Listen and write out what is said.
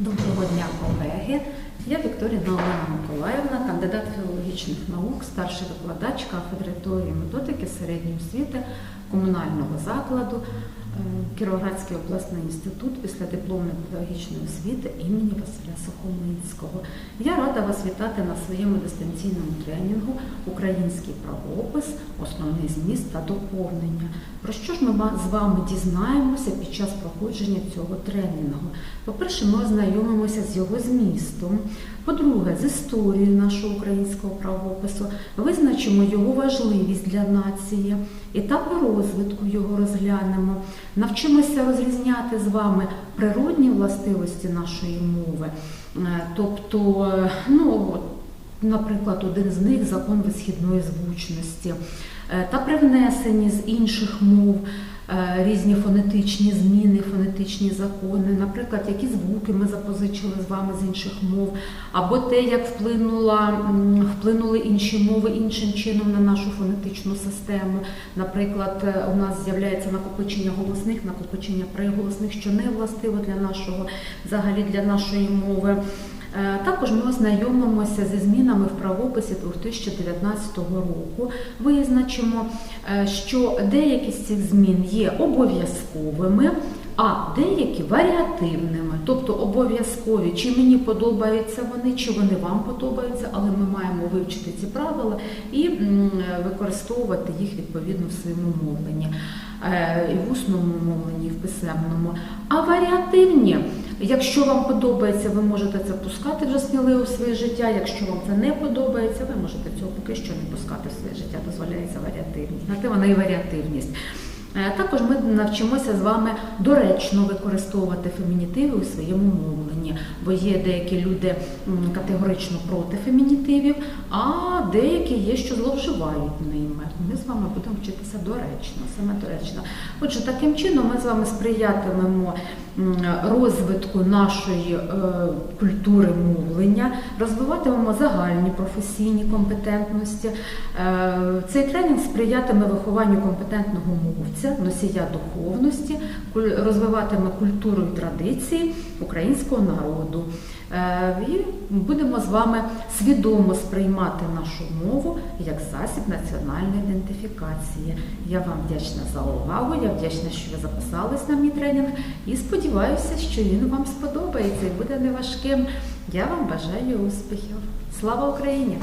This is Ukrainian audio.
Доброго дня, колеги. Я Вікторія Олена Миколаївна, кандидат філологічних наук, старший викладач кафедри теорії методики середньої освіти комунального закладу Кіровоградський обласний інститут після дипломної педагогічної освіти імені Василя Сухомлинського. Я рада вас вітати на своєму дистанційному тренінгу Український правопис, основний зміст та доповнення. Про що ж ми з вами дізнаємося під час проходження цього тренінгу? По-перше, ми ознайомимося з його змістом. По-друге, з історією нашого українського правопису, визначимо його важливість для нації, етапи розвитку його розглянемо, навчимося розрізняти з вами природні властивості нашої мови, Е, тобто, е, ну, наприклад, один з них закон висхідної звучності, Е, та привнесені з інших мов е, різні фонетичні зміни, фонетичні закони, наприклад, які звуки ми запозичили з вами з інших мов, або те, як вплинула, вплинули інші мови іншим чином на нашу фонетичну систему. Наприклад, е, у нас з'являється накопичення голосних, накопичення приголосних, що не властиво для нашого, взагалі для нашої мови. Е, Також ми ознайомимося зі змінами в правописі 2019 року. Визначимо, е, що деякі з цих змін є обов'язковими, а деякі варіативними, тобто обов'язкові, чи мені подобаються вони, чи вони вам подобаються, але ми маємо вивчити ці правила і використовувати їх відповідно в своєму мовленні, е, і в усному мовленні, і в писемному. А варіативні, якщо вам подобається, ви можете це пускати вже сміливо в своє життя. Якщо вам це не подобається, ви можете цього поки що не пускати в своє життя. Дозволяється варіативність. На те вона і варіативність. Е, Також ми навчимося з вами доречно використовувати фемінітиви у своєму мовленні, бо є деякі люди категорично проти фемінітивів, а деякі є, що зловживають ними. Ми з вами будемо вчитися доречно, саме доречно. Отже, таким чином ми з вами сприятимемо розвитку нашої е, культури мовлення, розвиватимемо загальні професійні компетентності. Е, Цей тренінг сприятиме вихованню компетентного мовця, носія духовності, розвиватиме культуру і традиції українського народу. Е, І будемо з вами свідомо сприймати нашу мову як засіб національної ідентифікації. Я вам вдячна за увагу. Я вдячна, що ви записались на мій тренінг і сподіваюся, що він вам сподобається і буде неважким. Я вам бажаю успіхів. Слава Україні!